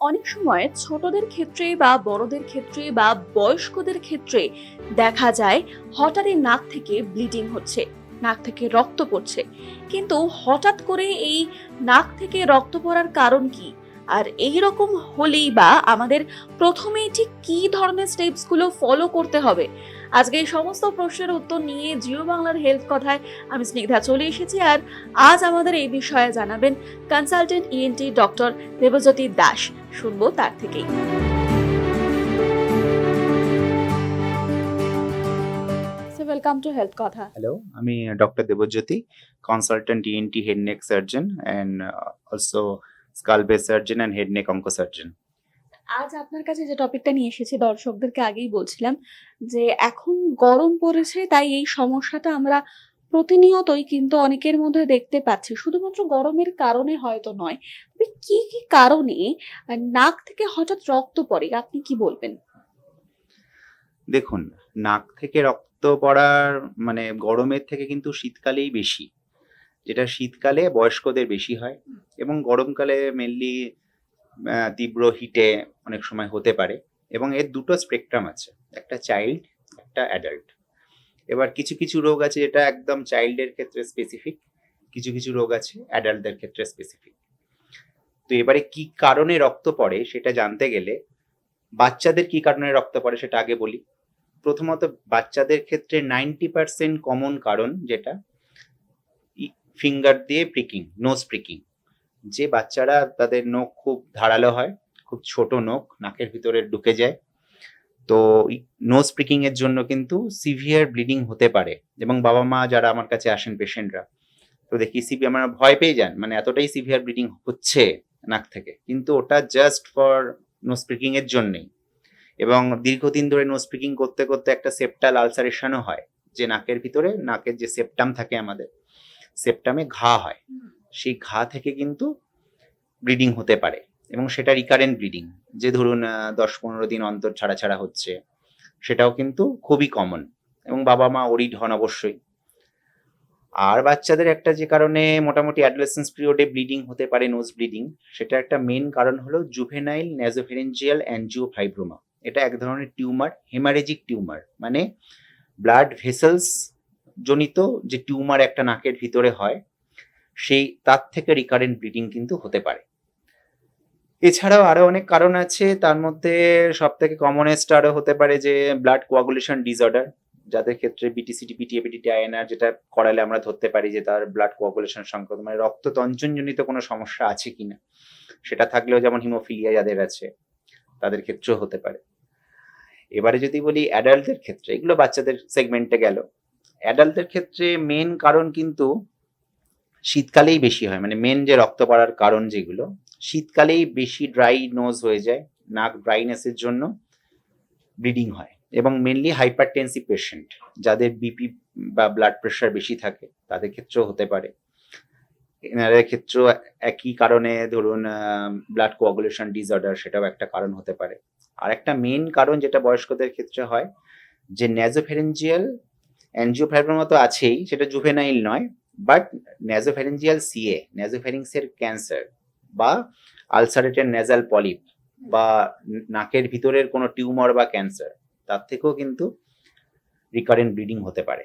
অনেক সময় ছোটদের ক্ষেত্রে বা বড়দের ক্ষেত্রে বা বয়স্কদের ক্ষেত্রে দেখা যায় হঠাৎই নাক থেকে ব্লিডিং হচ্ছে, নাক থেকে রক্ত পড়ছে। কিন্তু হঠাৎ করে এই নাক থেকে রক্ত পড়ার কারণ কি? আর এই রকম হলেই বা আমাদের প্রথমেই ঠিক কি ধরনের স্টেপসগুলো ফলো করতে হবে? আজকে এই সমস্ত প্রশ্নের উত্তর নিয়ে জিও বাংলার হেলথ কথায় আমি স্নিগ্ধা চলে এসেছি আর আজ আমাদের এই বিষয়ে জানাবেন consultant ENT doctor Debjyoti Das. শুনব তার থেকেই। ওয়েলকাম টু হেলথ কথা হ্যালো আমি doctor Debjyoti consultant ENT head neck surgeon and also skull base surgeon and head neck onco surgeon আজ আপনার কাছে যে টপিকটা নিয়ে এসেছি, দর্শকদেরকে আগেই বলছিলাম যে এখন গরম পড়েছে, তাই এই সমস্যাটা আমরা প্রতিনিয়তই কিন্তু অনেকের মধ্যে দেখতে পাচ্ছি। শুধুমাত্র গরমের কারণে হয়তো নয়, তবে কি কি কারণে নাক থেকে হঠাৎ রক্ত পড়ে, আপনি কি বলবেন? দেখুন, নাক থেকে রক্ত পড়ার মানে গরমের থেকে কিন্তু শীতকালেই বেশি। যেটা শীতকালে বয়স্কদের বেশি হয় এবং গরমকালে মেনলি তীব্র হিটে অনেক সময় হতে পারে এবং এর দুটো স্পেকট্রাম আছে, একটা চাইল্ড একটা অ্যাডাল্ট এবার কিছু কিছু রোগ আছে যেটা একদম চাইল্ডের ক্ষেত্রে স্পেসিফিক কিছু কিছু রোগ আছে অ্যাডাল্টদের ক্ষেত্রে স্পেসিফিক তো এবারে কি কারণে রক্ত পড়ে সেটা জানতে গেলে বাচ্চাদের কি কারণে রক্ত পড়ে সেটা আগে বলি। প্রথমত বাচ্চাদের ক্ষেত্রে নাইনটি পার্সেন্ট কমন কারণ যেটা ফিঙ্গার দিয়ে প্রিকিং নোজ প্রিকিং যে বাচ্চারা তাদের নখ খুব ধারালো হয়, খুব ছোট নখ, নাকের ভিতরে ঢুকে যায়। তো নোজ প্রিকিং এর জন্য কিন্তু সিভিয়ার ব্লিডিং হতে পারে এবং বাবা মা যারা আমার কাছে আসেন পেশেন্টরা তো দেখি সিভি আমার ভয় পেয়ে যান মানে এতটাই সিভিয়ার ব্লিডিং হচ্ছে নাক থেকে। কিন্তু ওটা জাস্ট ফর নোজ প্রিকিং এর জন্যই। এবং দীর্ঘদিন ধরে নোজ প্রিকিং করতে করতে একটা সেপ্টাল আলসারেশনও হয়, যে নাকের ভিতরে নাকের যে সেপ্টাম থাকে আমাদের সেপ্টামে ঘা হয়। সেই ঘা থেকে কিন্তু ব্লিডিং হতে পারে এবং সেটা রিকারেন্ট ব্লিডিং, যে ধরুন দশ পনেরো দিন অন্তর ছাড়া ছাড়া হচ্ছে, সেটাও কিন্তু খুবই কমন এবং বাবা মা ওরিড হন অবশ্যই। আর বাচ্চাদের একটা যে কারণে মোটামুটি অ্যাডোলেসেন্স পিরিয়ডে ব্লিডিং হতে পারে নোজ ব্লিডিং সেটা একটা মেন কারণ হলো জুভেনাইল ন্যাজোফেরেঞ্জিয়াল অ্যানজিওফাইব্রোমা এটা এক ধরনের টিউমার হেমারেজিক টিউমার মানে ব্লাড ভেসেলস জনিত যে টিউমার একটা নাকের ভিতরে হয় সেই, তার থেকে রিকারেন্ট ব্লিডিং কিন্তু হতে পারে। এছাড়াও আরও অনেক কারণ আছে, তার মধ্যে সব থেকে কমনেস্ট আরও হতে পারে যে ব্লাড কোয়াগুলেশন ডিসঅর্ডার যাদের ক্ষেত্রে বিটিসিটি পিটিএপিটি আইএনআর যেটা করালে আমরা ধরতে পারি যে, তার ব্লাড কোয়াগুলেশন সংক্রান্ত মানে রক্ত তঞ্চনজনিত কোনো সমস্যা আছে কিনা। সেটা থাকলেও যেমন হিমোফিলিয়া যাদের আছে, তাদের ক্ষেত্রেও হতে পারে। এবারে যদি বলি অ্যাডাল্টদের ক্ষেত্রে, এগুলো বাচ্চাদের সেগমেন্টে গেল। অ্যাডাল্টদের ক্ষেত্রে মেন কারণ কিন্তু শীতকালেই বেশি হয়। মানে মেন যে রক্ত পড়ার কারণ যেগুলো, শীতকালেই বেশি ড্রাই নোজ হয়ে যায়, নাক ড্রাইনেসের জন্য ব্লিডিং হয়। এবং মেনলি হাইপারটেনসিভ পেশেন্ট যাদের বিপি বা ব্লাড প্রেশার বেশি থাকে, তাদের ক্ষেত্রেও হতে পারে। এনাদের ক্ষেত্রেও একই কারণে ধরুন ব্লাড কোয়াগুলেশন ডিসঅর্ডার সেটাও একটা কারণ হতে পারে। আর একটা মেন কারণ যেটা বয়স্কদের ক্ষেত্রে হয়, যে ন্যাজোফেরেঞ্জিয়াল অ্যানজিওফাইব্রোমা তো আছেই, সেটা জুভেনাইল নয় বাট ন্যাজোফেরেঞ্জিয়াল সিএ ন্যাজোফেরিংসের ক্যান্সার বা আলসারেটেড নেজাল পলিপ বা নাকের ভিতরের কোনো টিউমার বা ক্যান্সার তার থেকেও কিন্তু রিকারেন্ট ব্লিডিং হতে পারে।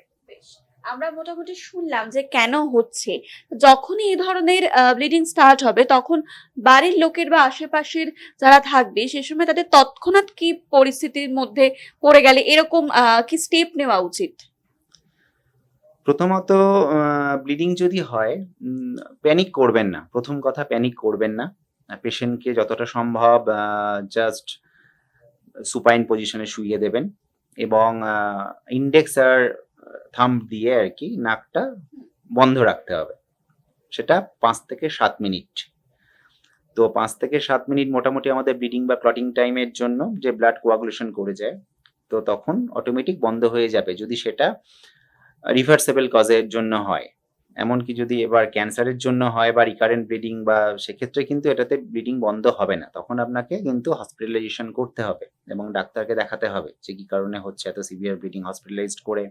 আমরা মোটামুটি শুনলাম যে কেন হচ্ছে? যখনই এই ধরনের ব্লিডিং স্টার্ট হবে, তখন বাড়ির লোকের বা আশেপাশের যারা থাকবে, সে সময় তাদের তৎক্ষণাৎ কি পরিস্থিতির মধ্যে পড়ে গেলে এরকম কি স্টেপ নেওয়া উচিত? প্রথমত ব্লিডিং যদি হয় প্যানিক করবেন না। প্রথম কথা প্যানিক করবেন না। পেশেন্টকে যতটা সম্ভব জাস্ট সুপাইন পজিশনে শুইয়ে দেবেন এবং ইন্ডেক্স আর থাম্ব দিয়ে আর কি নাকটা বন্ধ রাখতে হবে। সেটা পাঁচ থেকে সাত মিনিট। তো পাঁচ থেকে সাত মিনিট মোটামুটি আমাদের ব্লিডিং বা ক্লটিং টাইমের জন্য যে ব্লাড কোয়াগুলেশন করে যায়, তো তখন অটোমেটিক বন্ধ হয়ে যাবে। যদি সেটা রিভার্সেবল কজের জন্য হয়। এমনকি যদি এবার ক্যান্সারের জন্য হয় বা রিকারেন্ট ব্লিডিং বা সেক্ষেত্রে কিন্তু এটাতে ব্লিডিং বন্ধ হবে না। তখন আপনাকে কিন্তু হসপিটালাইজেশন করতে হবে এবং ডাক্তারকে দেখাতে হবে যে কি কারণে হচ্ছে এত সিভিয়ার ব্লিডিং হসপিটালাইজড করে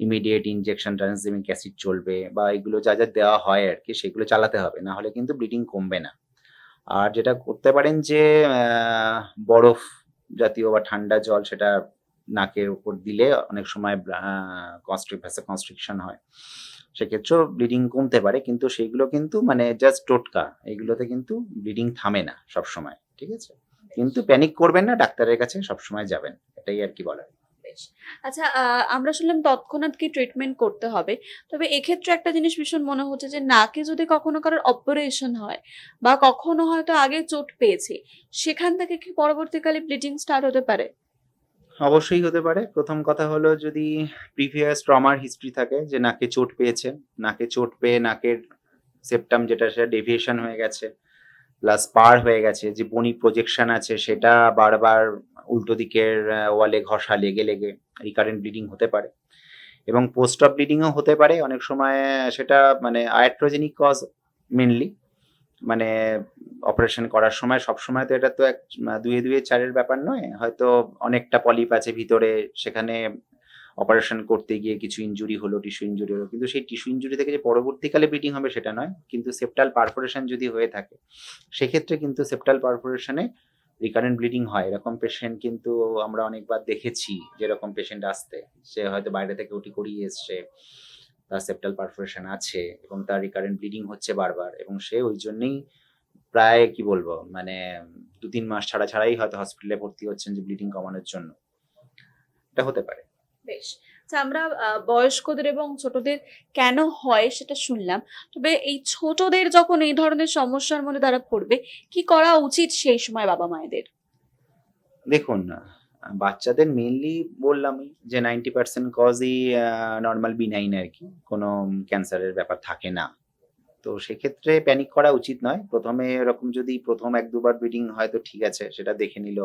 ইমিডিয়েট ইনজেকশন ট্রান্সজিমিক অ্যাসিড চলবে বা এগুলো যা যা দেওয়া হয় আর কি সেগুলো চালাতে হবে। না হলে কিন্তু ব্লিডিং কমবে না। আর যেটা করতে পারেন যে বরফ জাতীয় বা ঠান্ডা জল সেটা নাকের উপর দিলে অনেক সময় কনস্ট্রিকশন হয়। সেক্ষেত্রেও ব্লিডিং কমতে পারে, কিন্তু সেগুলো কিন্তু মানে জাস্ট টোটকা, এগুলোতে কিন্তু ব্লিডিং থামে না সব সময় ঠিক আছে? কিন্তু প্যানিক করবেন না, ডাক্তারের কাছে সবসময় যাবেন, এটাই আর কি বলার। আচ্ছা আমরা শুনলাম তৎক্ষণাৎ কি ট্রিটমেন্ট করতে হবে, তবে এক্ষেত্রে একটা জিনিস ভীষণ মনে হচ্ছে যে নাকে যদি কখনো কারোর অপারেশন হয়, বা কখনো হয়তো আগে চোট পেয়েছে, সেখান থেকে কি পরবর্তীকালে ব্লিডিং স্টার্ট হতে পারে? অবশ্যই হতে পারে। প্রথম কথা হলো যদি প্রিভিয়াস ট্রমার হিস্ট্রি থাকে যে নাকে চোট পেয়েছে, নাকে চোট পেয়ে নাকের সেপ্টাম যেটা সেটা ডেভিয়েশন হয়ে গেছে প্লাস পার হয়ে গেছে, যে বনি প্রজেকশন আছে সেটা বারবার উল্টো দিকের ওয়ালে ঘষা লেগে লেগে রিকারেন্ট ব্লিডিং হতে পারে। এবং পোস্ট অফ ব্লিডিংও হতে পারে। অনেক সময় সেটা মানে আয়াট্রোজেনিক কজ মেনলি মানে অপারেশন করার সময়, সব সময় তো এটা তো এক, দুয়ে দুয়ে চারের ব্যাপার নয়। হয়তো অনেকটা পলিপ আছে ভিতরে, সেখানে অপারেশন করতে গিয়ে কিছু ইনজুরি হলো টিস্যু ইঞ্জুরি হলো। কিন্তু সেই টিস্যু ইনজুরি থেকে যে পরবর্তীকালে ব্লিডিং হবে সেটা নয়, কিন্তু সেপ্টাল পারফোরেশন যদি হয়ে থাকে, সেক্ষেত্রে কিন্তু সেপ্টাল পারফোরেশনে রিকারেন্ট ব্লিডিং হয়। এরকম পেশেন্ট কিন্তু আমরা অনেকবার দেখেছি, যেরকম পেশেন্ট আসতে, সে হয়তো বাইরে থেকে ওটি করিয়ে এসছে, তার সেপ্টাল পারফোরেশন আছে এবং তার রিকারেন্ট ব্লিডিং হচ্ছে বারবার এবং সে ওই জন্যই প্রায় কি বলব মানে দু তিন মাস ছাড়া ছাড়াই হয়তো হসপিটালে ভর্তি হচ্ছেন যে ব্লিডিং কমানোর জন্য। এটা হতে পারে। বেশ। আচ্ছা আমরা বয়স্কদের এবং ছোটদের কেন হয় সেটা শুনলাম। তবে এই ছোটদের যখন এই ধরনের সমস্যার মধ্যে তারা পড়বে কি করা উচিত সেই সময় বাবা মায়েদের? দেখুন বাচ্চাদের মেনলি বললামই যে নাইনটি পার্সেন্ট কজই নর্মাল বিনাইন আর কি। কোনো ক্যান্সারের ব্যাপার থাকে না। তো সেক্ষেত্রে প্যানিক করা উচিত নয়। প্রথমে এরকম যদি প্রথম এক দুবার ব্লিডিং হয়তো ঠিক আছে, সেটা দেখে নিল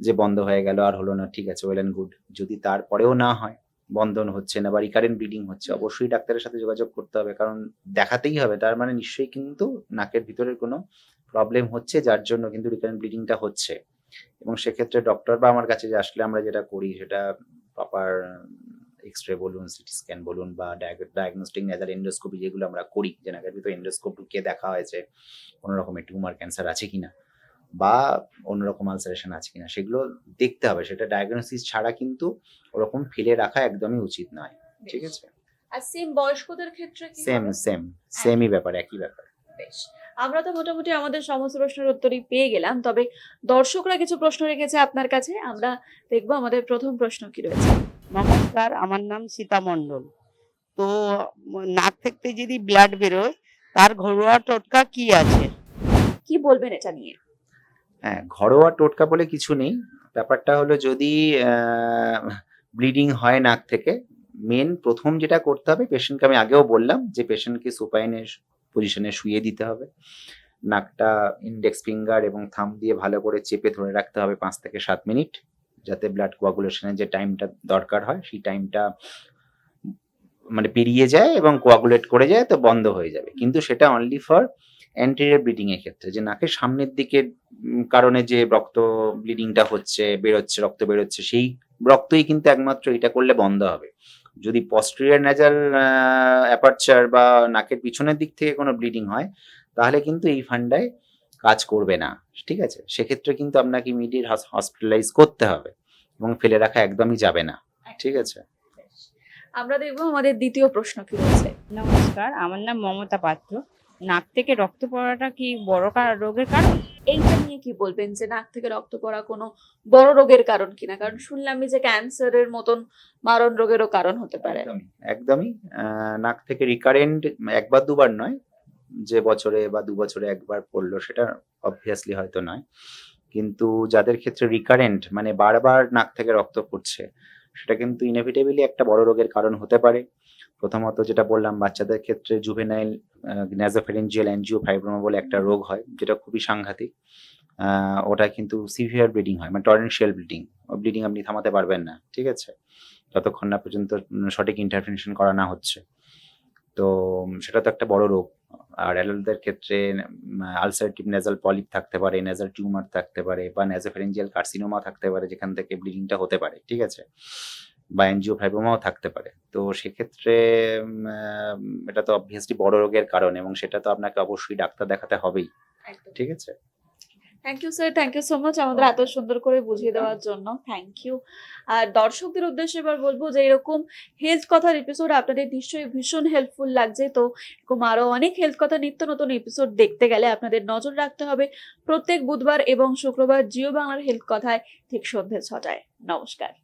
যে বন্ধ হয়ে গেল, আর হলো না, ঠিক আছে ওয়েল অ্যান্ড গুড যদি তারপরেও না হয়, বন্ধন হচ্ছে না বা রিকারেন্ট ব্লিডিং হচ্ছে, অবশ্যই ডাক্তারের সাথে যোগাযোগ করতে হবে, কারণ দেখাতেই হবে, তার মানে নিশ্চয়ই কিন্তু নাকের ভিতরের কোনো প্রবলেম হচ্ছে, যার জন্য কিন্তু রিকারেন্ট ব্লিডিংটা হচ্ছে। এবং সেক্ষেত্রে ডক্টর বা আমার কাছে যে আসলে আমরা যেটা করি, সেটা প্রপার এক্স রে বলুন সিটি স্ক্যান বলুন বা ডায়াগনস্টিক নেজার এন্ডোস্কোপি যেগুলো আমরা করি যে নাকের ভিতরে এন্ডোস্কোপ ঢুকিয়ে দেখা হয়েছে কোনো রকমের টিউমার ক্যান্সার আছে কিনা বা অন্যরকম আলসারেশন আছে কিনা সেগুলো দেখতে হবে। সেটা ডায়াগনোসিস ছাড়া কিন্তু ওরকম ফেলে রাখা একদমই উচিত নয়। ঠিক আছে? আর সেম বয়স্কদের ক্ষেত্রে কি সেম সেম সেমই ব্যাপার একই ব্যাপার। বেশ। আমরা তো মোটামুটি আমাদের সমস্ত প্রশ্নের উত্তরই পেয়ে গেলাম তবে দর্শকরা কিছু প্রশ্ন রেখেছে আপনার কাছে আমরা দেখব আমাদের প্রথম প্রশ্ন কি রয়েছে। নমস্কার আমার নাম সীতা মণ্ডল। তো নাক থেকে যদি ব্লাড বেরোয় তার ঘরোয়া টোটকা কি আছে? কি বলবেন এটা নিয়ে? হ্যাঁ ঘরোয়া টোটকা বলে কিছু নেই। ব্যাপারটা হলো যদি ব্লিডিং হয় নাক থেকে মেন প্রথম যেটা করতে হবে পেশেন্টকে আমি আগেও বললাম যে পেশেন্টকে সুপাইনের পজিশনে শুয়ে দিতে হবে। নাকটা ইন্ডেক্স ফিঙ্গার এবং থাম দিয়ে ভালো করে চেপে ধরে রাখতে হবে পাঁচ থেকে সাত মিনিট। যাতে ব্লাড কোয়াগুলেশনের যে টাইমটা দরকার হয়, সেই টাইমটা মানে পেরিয়ে যায় এবং কোয়াগুলেট করে যায়, তো বন্ধ হয়ে যাবে। কিন্তু সেটা অনলি ফর অ্যান্টেরিয়র ব্লিডিং এর ক্ষেত্রে, যে নাকের সামনের দিকে কারণে যে রক্ত ব্লিডিংটা হচ্ছে, বেরোচ্ছে, রক্ত বেরোচ্ছে, সেই রক্তই কিন্তু একমাত্র এটা করলে বন্ধ হবে। যদি পস্টেরিয়র নেজাল অ্যাপারচার বা নাকের পিছনের দিক থেকে কোনো ব্লিডিং হয়, তাহলে কিন্তু এই ফান্ডায় কাজ করবে না ঠিক আছে? সেক্ষেত্রে কিন্তু আপনাকে ইমিডিয়েট হসপিটালাইজ করতে হবে এবং ফেলে রাখা একদমই যাবে না ঠিক আছে? আমরা দেখব আমাদের দ্বিতীয় প্রশ্ন কি রয়েছে। নমস্কার আমার নাম মমতা পাত্র। নাক থেকে রক্ত পড়াটা কি বড় রোগের কারণ? এইটা নিয়ে কি বলবেন যে নাক থেকে রক্ত পড়া কোনো বড় রোগের কারণ কিনা? কারণ শুনলামই যে ক্যান্সারের মতন মারণ রোগেরও কারণ হতে পারে। একদমই একদমই। আহ, নাক থেকে রিকারেন্ট একবার দুবার নয় যে বছরে বা দু বছরে একবার পড়ল, সেটা অবভিয়াসলি হয়তো নয়। কিন্তু যাদের ক্ষেত্রে রিকারেন্ট মানে বারবার নাক থেকে রক্ত পড়ছে, সেটা কিন্তু ইনএভিটেবলি একটা বড় রোগের কারণ হতে পারে। প্রথমত যেটা বললাম, বাচ্চাদের ক্ষেত্রে জুভেনাইল ন্যাজোফেরেঞ্জিয়াল অ্যানজিও ফাইব্রোমা বলে একটা রোগ হয়, যেটা খুবই সাংঘাতিক। ওটা কিন্তু সিভিয়ার ব্লিডিং হয় মানে টরেন্সিয়াল ব্লিডিং ব্লিডিং আপনি থামাতে পারবেন না, ঠিক আছে? যতক্ষণ না পর্যন্ত সঠিক ইন্টারভেনশন করা না হচ্ছে। তো, সেটা তো একটা বড় রোগ। আর অ্যাডাল্টদের ক্ষেত্রে আলসারটিভ নেজাল পলিপ থাকতে পারে নেজাল টিউমার থাকতে পারে বা নেজোফেরেঞ্জিয়াল কার্সিনোমা থাকতে পারে যেখান থেকে ব্লিডিংটা হতে পারে ঠিক আছে? বা এনজিও ফাইবোমাও থাকতে পারে। তো সেক্ষেত্রে এটা তো অবভিয়াসলি বড় রোগের কারণ এবং সেটা তো আপনাকে অবশ্যই ডাক্তার দেখাতে হবেই ঠিক আছে? Thank you sir thank you so much আমাদের এত সুন্দর করে বুঝিয়ে দেওয়ার জন্য। থ্যাংক ইউ আর দর্শকদের উদ্দেশ্যে এবার বলব যে এরকম হেলথ কথার এপিসোড আপনাদের নিশ্চয়ই ভীষণ হেল্পফুল লাগছে। তো এরকম আরও অনেক হেলথ কথা নিত্য নতুন এপিসোড দেখতে গেলে আপনাদের নজর রাখতে হবে প্রত্যেক বুধবার এবং শুক্রবার জিও বাংলার হেলথ কথায় ঠিক সন্ধ্যে ছটায়। নমস্কার।